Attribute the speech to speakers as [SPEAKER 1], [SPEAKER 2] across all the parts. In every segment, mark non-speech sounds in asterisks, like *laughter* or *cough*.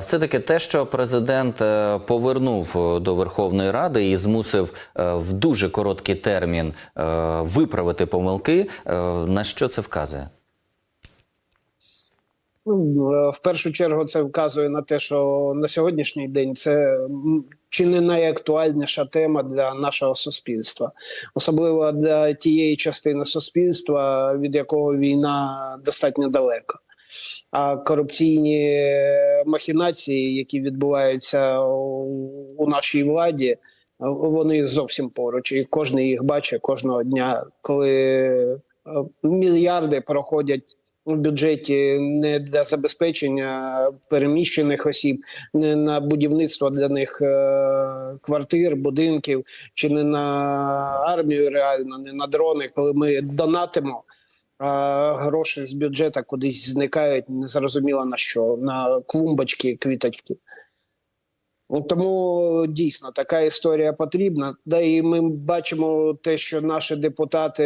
[SPEAKER 1] Все таки те, що президент е, повернув е, до Верховної Ради і змусив е, в дуже короткий термін виправити помилки, на що це вказує?
[SPEAKER 2] Ну, в першу чергу це вказує на те, що на сьогоднішній день це чи не найактуальніша тема для нашого суспільства, особливо для тієї частини суспільства, від якого війна достатньо далека. А корупційні махінації, які відбуваються у у нашій владі, вони зовсім поруч, і кожен їх бачить кожного дня, коли е, мільярди проходять в бюджеті не для забезпечення переміщених осіб, не на будівництво для них е, квартир, будинків, чи не на армію реально, не на дрони, коли ми донатимо. А гроші з бюджету кудись зникають, незрозуміло на що, на клумбочки, квіточки. Ну, Тому дійсно така історія потрібна. Да і ми бачимо те, що наші депутати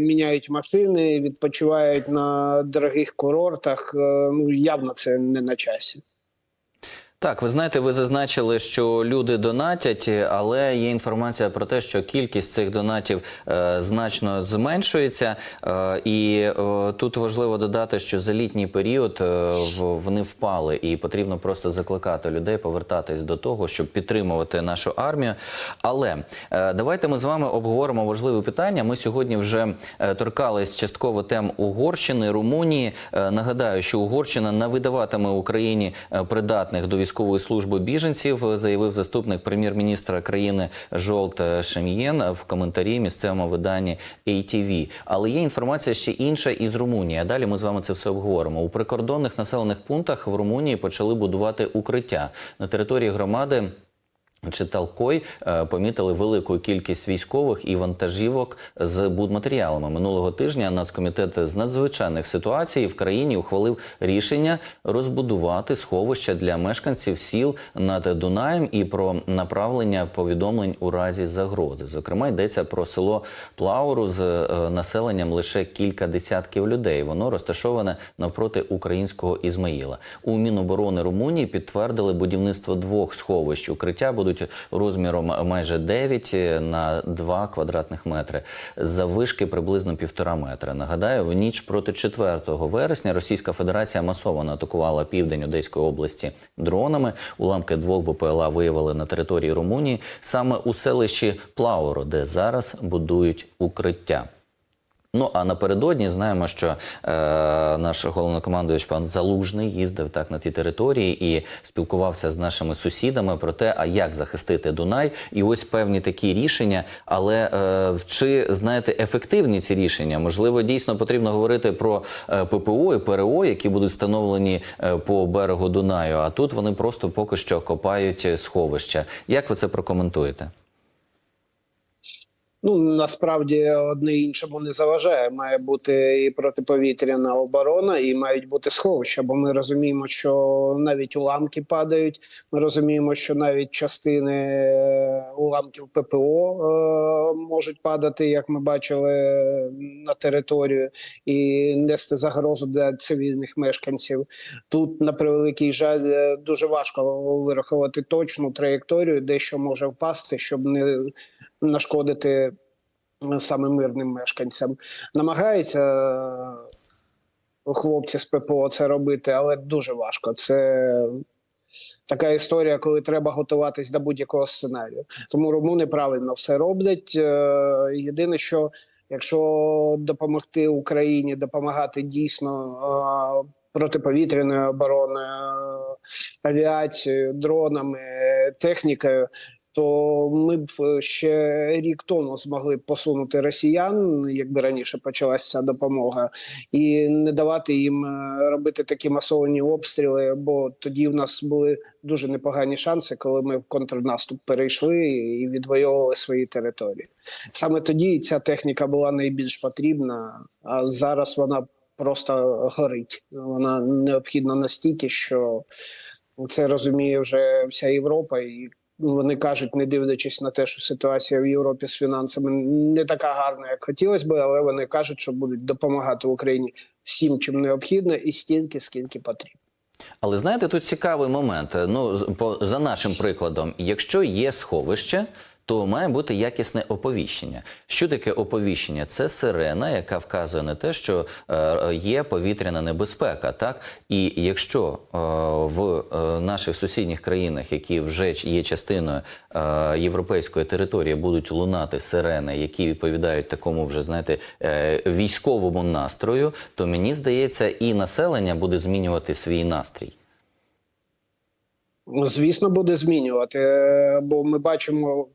[SPEAKER 2] міняють машини, відпочивають на дорогих курортах. Е, Ну явно це не на часі.
[SPEAKER 1] Так, ви знаєте, ви зазначили, що люди донатять, але є інформація про те, що кількість цих донатів е, значно зменшується. Е, і е, тут важливо додати, що за літній період е, вони впали, і потрібно просто закликати людей повертатись до того, щоб підтримувати нашу армію. Але е, давайте ми з вами обговоримо важливе питання. Ми сьогодні вже е, торкались частково тем Угорщини, Румунії. Е, Нагадаю, що Угорщина не видаватиме Україні е, придатних до військової служби біженців, заявив заступник прем'єр-міністра країни Жолт Шем'єн в коментарі місцевому виданні ATV. Але є інформація ще інша із Румунії. А далі ми з вами це все обговоримо. У прикордонних населених пунктах в Румунії почали будувати укриття на території громади. Читалкой е, помітили велику кількість військових і вантажівок з будматеріалами. Минулого тижня Нацкомітет з надзвичайних ситуацій в країні ухвалив рішення розбудувати сховища для мешканців сіл над Дунаєм і про направлення повідомлень у разі загрози. Зокрема, йдеться про село Плауру з е, населенням лише кілька десятків людей. Воно розташоване навпроти українського Ізмаїла. У Міноборони Румунії підтвердили будівництво двох сховищ. Укриття будуть розміром майже 9 на 2 квадратних метри. Заввишки приблизно півтора метра. Нагадаю, в ніч проти 4 вересня Російська Федерація масово атакувала південь Одеської області дронами. Уламки двох БПЛА виявили на території Румунії саме у селищі Плауро, де зараз будують укриття. Ну а напередодні знаємо, що е, наш головнокомандуючий пан Залужний їздив так на ті території і спілкувався з нашими сусідами про те, а як захистити Дунай, і ось певні такі рішення. Але е, чи знаєте ефективні ці рішення? Можливо, дійсно потрібно говорити про е, ППО і ПРО, які будуть встановлені е, по берегу Дунаю. А тут вони просто поки що копають сховища. Як ви це прокоментуєте?
[SPEAKER 2] Ну насправді одне іншому не заважає. Має бути і протиповітряна оборона, і мають бути сховища. Бо ми розуміємо, що навіть уламки падають. Ми розуміємо, що навіть частини е, уламків ППО е, можуть падати, як ми бачили на територію, і нести загрозу для цивільних мешканців. Тут, на превеликий жаль, е, дуже важко вирахувати точну траєкторію, де що може впасти, щоб не нашкодити е, саме мирним мешканцям. Намагаються е, хлопці з ППО це робити, але дуже важко. Це така історія, коли треба готуватись до будь-якого сценарію. Тому румуни правильно все роблять. Е, Єдине, що якщо допомогти Україні, допомагати дійсно. Протиповітряною обороною, авіацією, дронами, технікою, то ми б е, ще рік тому змогли посунути росіян, якби раніше почалася ця допомога, і не давати їм е, робити такі масовані обстріли. Бо тоді в нас були дуже непогані шанси, коли ми в контрнаступ перейшли і відвоювали свої території. Саме тоді ця техніка була найбільш потрібна, а зараз вона просто горить. Вона необхідна настільки, що це розуміє вже вся Європа, і вони кажуть, не дивлячись на те, що ситуація в Європі з фінансами не така гарна, як хотілося би, але вони кажуть, що будуть допомагати Україні всім, чим необхідно, і стільки, скільки потрібно.
[SPEAKER 1] Але знаєте, тут цікавий момент. Ну, по, за нашим прикладом, якщо є сховище, то має бути якісне оповіщення. Що таке оповіщення? Це сирена, яка вказує на те, що е, є повітряна небезпека. Так і якщо е, в е, наших сусідніх країнах, які вже є частиною європейської території, будуть лунати сирени, які відповідають такому вже знаєте військовому настрою, то мені здається, і населення буде змінювати свій настрій.
[SPEAKER 2] Звісно, буде змінювати, бо ми бачимо,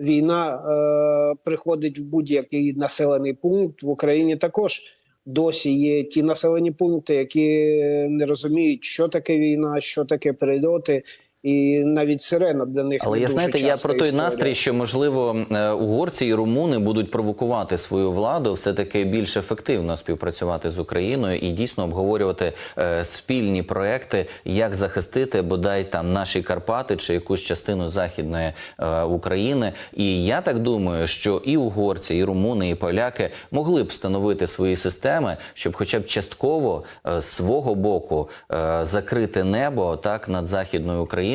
[SPEAKER 2] війна е, приходить в будь-який населений пункт в Україні. Також досі є ті населені пункти, які не розуміють, що таке війна, що таке прильоти, і навіть сирена для них
[SPEAKER 1] Але
[SPEAKER 2] не
[SPEAKER 1] я
[SPEAKER 2] дуже
[SPEAKER 1] знаєте, я про той
[SPEAKER 2] історія.
[SPEAKER 1] настрій, що можливо е, угорці і румуни будуть провокувати свою владу, все таки більш ефективно співпрацювати з Україною і дійсно обговорювати е, спільні проекти, як захистити бодай там наші Карпати чи якусь частину західної е, України. І я так думаю, що і угорці, і румуни, і поляки могли б встановити свої системи, щоб, хоча б частково е, з свого боку е, закрити небо так над західною Україною.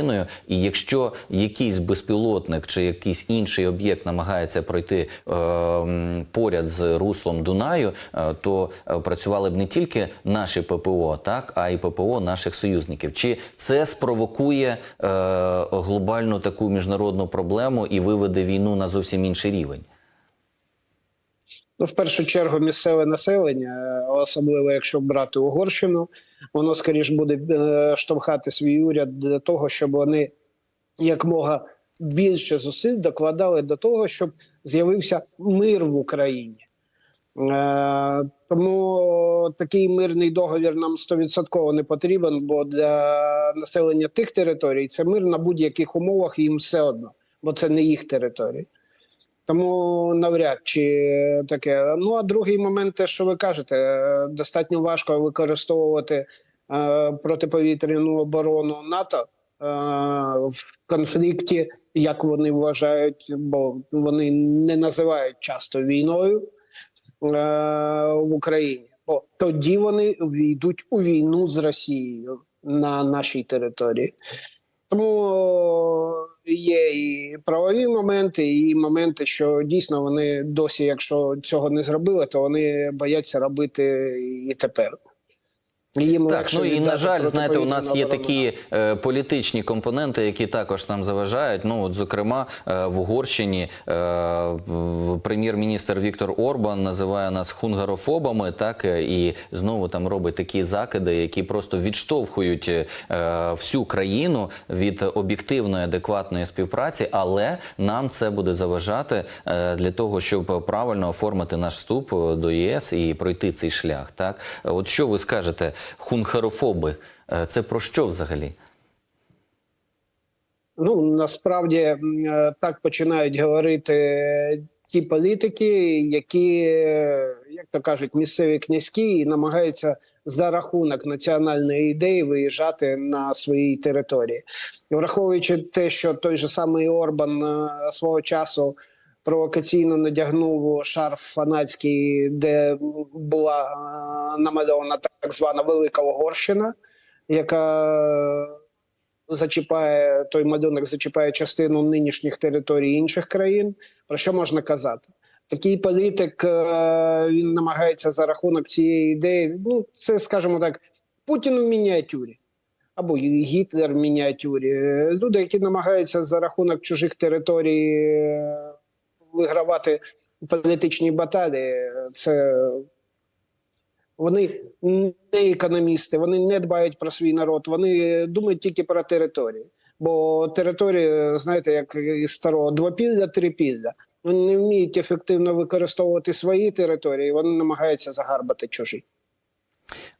[SPEAKER 1] І якщо якийсь безпілотник чи якийсь інший об'єкт намагається пройти е, поряд з руслом Дунаю, е, то е, працювали б не тільки наші ППО, так а й ППО наших союзників. Чи це спровокує е, глобальну таку міжнародну проблему і виведе війну на зовсім інший рівень?
[SPEAKER 2] Ну, в першу чергу, місцеве населення, е, особливо якщо брати Угорщину, воно скоріш буде е, штовхати свій уряд для того, щоб вони якмога більше зусиль докладали до того, щоб з'явився мир в Україні. Е, тому такий мирний договір нам стовідсотково не потрібен, бо для населення тих територій це мир на будь-яких умовах їм все одно, бо це не їх території. Тому навряд чи таке. Ну а другий момент, те, що ви кажете, достатньо важко використовувати е, протиповітряну оборону НАТО е, в конфлікті, як вони вважають, бо вони не називають часто війною е, в Україні. Бо тоді вони війдуть у війну з Росією на нашій території. Тому є і правові моменти, і моменти, що дійсно вони досі, якщо цього не зробили, то вони бояться робити і тепер. Їм
[SPEAKER 1] Так, ну і на жаль, знаєте, у нас є такі е, політичні компоненти, які також нам заважають. Ну, от, зокрема, е, в Угорщині е, прем'єр-міністр Віктор Орбан називає нас хунгарофобами, так е, і знову там робить такі закиди, які просто відштовхують е, всю країну від об'єктивної адекватної співпраці, але нам це буде заважати е, для того, щоб правильно оформити наш вступ до єС і пройти цей шлях. Так, от що ви скажете, хунгарофоби, е, це про що взагалі?
[SPEAKER 2] Ну насправді е, так починають говорити ті політики, які, е, як то кажуть, місцеві князькі і намагаються за рахунок національної ідеї виїжджати на своїй території, враховуючи те, що той же самий Орбан е, свого часу. Провокаційно надягнув шарф фанатський, де була е, намальована так звана Велика Угорщина, яка зачіпає той малюнок, зачіпає частину нинішніх територій інших країн. Про що можна казати? Такий політик е, він намагається за рахунок цієї ідеї. Ну, це скажімо так, Путін в мініатюрі. Або Гітлер в мініатюрі. Е, Люди, які намагаються за рахунок чужих територій вигравати політичні баталії, це вони не економісти, вони не дбають про свій народ, вони думають тільки про території. Бо території, знаєте, як із старого двопілля, трипілля. Вони не вміють ефективно використовувати свої території, вони намагаються загарбати чужі.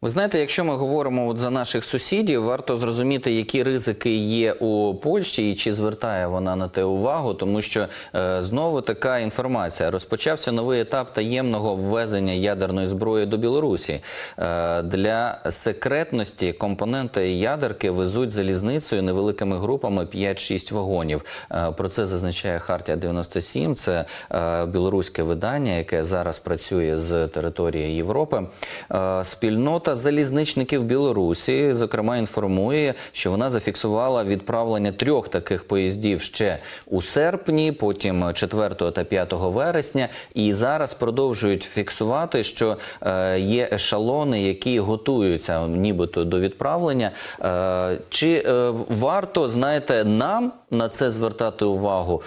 [SPEAKER 1] Ви знаєте, якщо ми говоримо от за наших сусідів, варто зрозуміти, які ризики є у Польщі і чи звертає вона на те увагу, тому що е, знову така інформація. Розпочався новий етап таємного ввезення ядерної зброї до Білорусі. Е, для секретності компоненти ядерки везуть залізницею невеликими групами 5-6 вагонів. Е, про це зазначає Хартія 97. Це е, білоруське видання, яке зараз працює з території Європи. Е, спільнота спільнота залізничників Білорусі, зокрема, інформує, що вона зафіксувала відправлення трьох таких поїздів ще у серпні, потім 4 та 5 вересня. І зараз продовжують фіксувати, що е, є ешелони, які готуються нібито до відправлення. Е, чи е, варто знаєте нам на це звертати увагу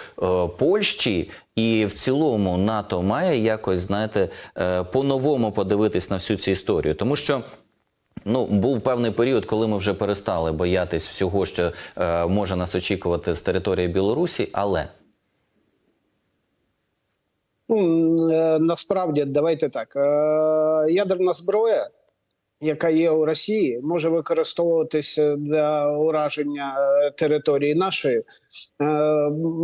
[SPEAKER 1] Польщі? І в цілому НАТО має якось, знаєте, е, по-новому подивитись на всю цю історію, тому що. Ну, був певний період, коли ми вже перестали боятись всього, що е, може нас очікувати з території Білорусі, але
[SPEAKER 2] Ну, е, насправді, давайте так. е, Ядерна зброя, яка є у Росії, може використовуватися для ураження е, території нашої е,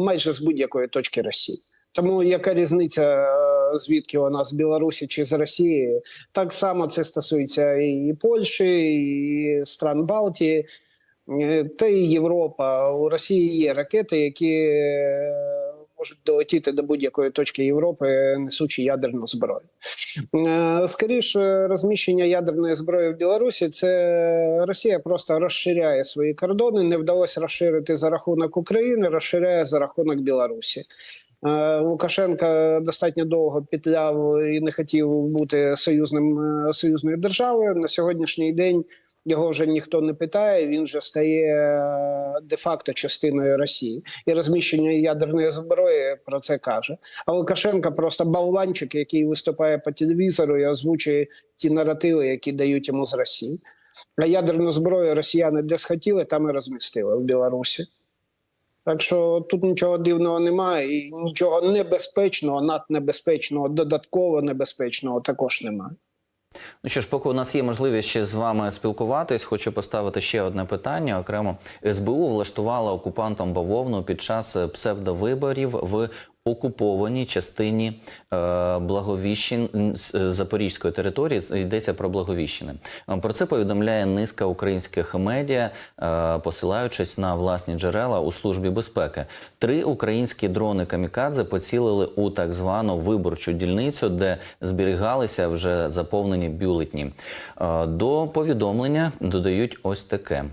[SPEAKER 2] майже з будь-якої точки Росії. Тому яка різниця, е, звідки вона з Білорусі чи з Росії? Так само це стосується і Польщі, і стран Балтії, е, та і Європа. У Росії є ракети, які е, можуть долетіти до будь-якої точки Європи, несучи ядерну зброю. Скоріше, розміщення ядерної зброї в Білорусі це Росія просто розширяє свої кордони. Не вдалося розширити за рахунок України, розширяє за рахунок Білорусі. Е, Лукашенка достатньо довго петляв і не хотів бути союзним е, союзною державою. На сьогоднішній день його вже ніхто не питає. Він вже стає е, де-факто частиною Росії, і розміщення ядерної зброї про це каже. А Лукашенка просто болванчик, який виступає по телевізору і озвучує ті наративи, які дають йому з Росії. А ядерну зброю росіяни де схотіли, там і розмістили в Білорусі. Так що тут нічого дивного немає, і нічого небезпечного, наднебезпечного, додатково небезпечного також немає.
[SPEAKER 1] Ну що ж, поки у нас є можливість ще з вами спілкуватись, хочу поставити ще одне питання. Окремо СБУ влаштувала окупантам бавовну під час псевдовиборів в окупованій частині е, Благовіщин з- Запорізької території. Йдеться про Благовіщини. Е, Про це повідомляє низка українських медіа, е, посилаючись на власні джерела у службі безпеки. Три українські дрони камікадзе поцілили у так звану виборчу дільницю, де зберігалися вже заповнені бюлетні. Е, До повідомлення додають ось таке.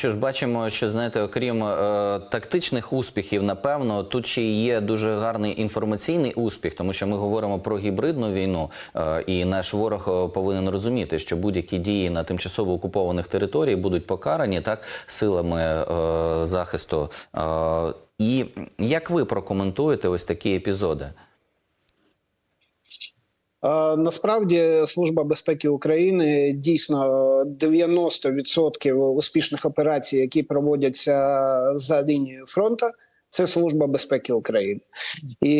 [SPEAKER 1] Що ж, бачимо, що знаєте, окрім е, тактичних успіхів, напевно, тут ще є дуже гарний інформаційний успіх, тому що ми говоримо про гібридну війну, е, і наш ворог е, повинен розуміти, що будь-які дії на тимчасово окупованих територіях будуть покарані так силами е, захисту. Е, і як ви прокоментуєте ось такі епізоди?
[SPEAKER 2] А, Насправді служба безпеки України дійсно 90% успішних операцій, які проводяться за лінією фронту, це служба безпеки України, і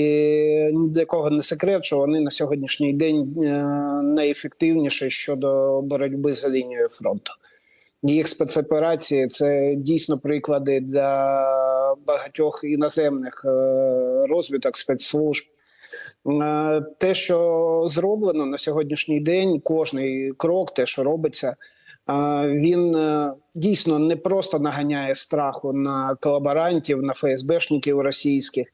[SPEAKER 2] ні для кого не секрет, що вони на сьогоднішній день е, найефективніші щодо боротьби за лінією фронту. Їх спецоперації це дійсно приклади для багатьох іноземних е, розвиток спецслужб. Е, Те, що зроблено на сьогоднішній день, кожний крок, те, що робиться, е, він е, дійсно не просто наганяє страху на колаборантів, на ФСБшників російських.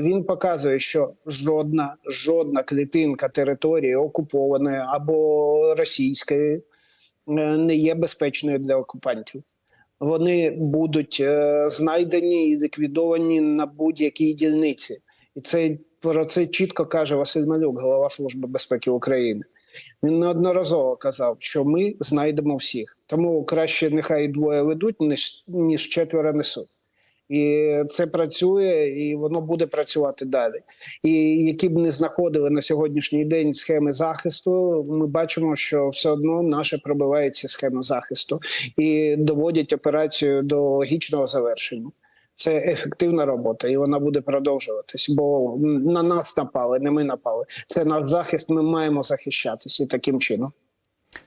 [SPEAKER 2] Він показує, що жодна жодна клітинка території окупованої або російської не є безпечною для окупантів. Вони будуть знайдені і ліквідовані на будь-якій дільниці, і це про це чітко каже Василь Малюк, голова служби безпеки України. Він неодноразово казав, що ми знайдемо всіх, тому краще нехай двоє ведуть, ніж, ніж четверо несуть. І це працює, і воно буде працювати далі. І які б не знаходили на сьогоднішній день схеми захисту, ми бачимо, що все одно наше пробивають ці схеми захисту і доводять операцію до логічного завершення. Це ефективна робота, і вона буде продовжуватись. Бо на нас напали, не ми напали. Це наш захист. Ми маємо захищатися таким чином.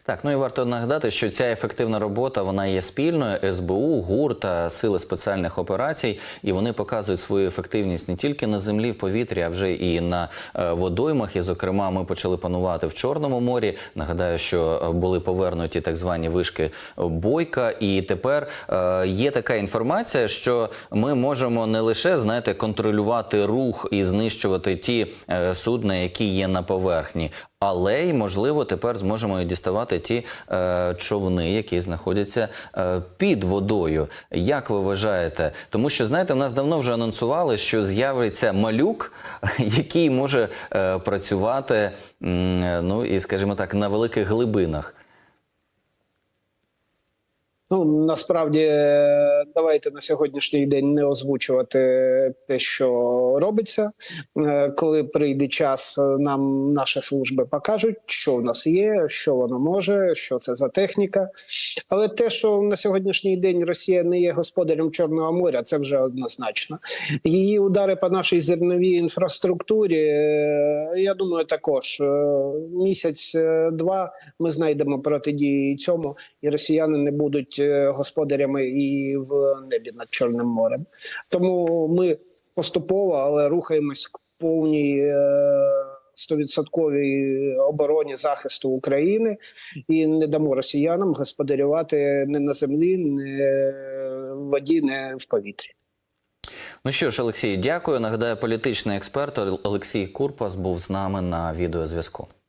[SPEAKER 1] Так, ну і варто нагадати, що ця ефективна робота вона є спільною СБУ, ГУР та сили спеціальних операцій, і вони показують свою ефективність не тільки на землі, в повітрі, а вже і на е, водоймах. І, зокрема, ми почали панувати в Чорному морі. Нагадаю, що е, були повернуті так звані вишки Бойка, і тепер е, є така інформація, що ми можемо не лише знаєте контролювати рух і знищувати ті судна, які є на поверхні. Але й можливо тепер зможемо і діставати ті е, човни, які знаходяться е, під водою. Як ви вважаєте? Тому що знаєте, в нас давно вже анонсували, що з'явиться малюк, *laughs* який може е, працювати, м, ну і скажімо так, на великих глибинах.
[SPEAKER 2] Ну насправді е, давайте на сьогоднішній день не озвучувати те, що робиться. Е, Коли прийде час, е, нам наші служби покажуть, що в нас є, що воно може, що це за техніка. Але те, що на сьогоднішній день Росія не є господарем Чорного моря, це вже однозначно. Її удари по нашій зерновій інфраструктурі, я думаю, також місяць-два ми знайдемо протидії цьому, і росіяни не будуть е, господарями і в небі над Чорним морем. Тому ми поступово, але рухаємось к повній. е, Стовідсотковій обороні захисту України і не дамо росіянам господарювати не на землі, не в воді, не в повітрі.
[SPEAKER 1] Ну що ж, Олексій, дякую. Нагадаю, політичний експерт Олексій Курпас був з нами на відеозв'язку.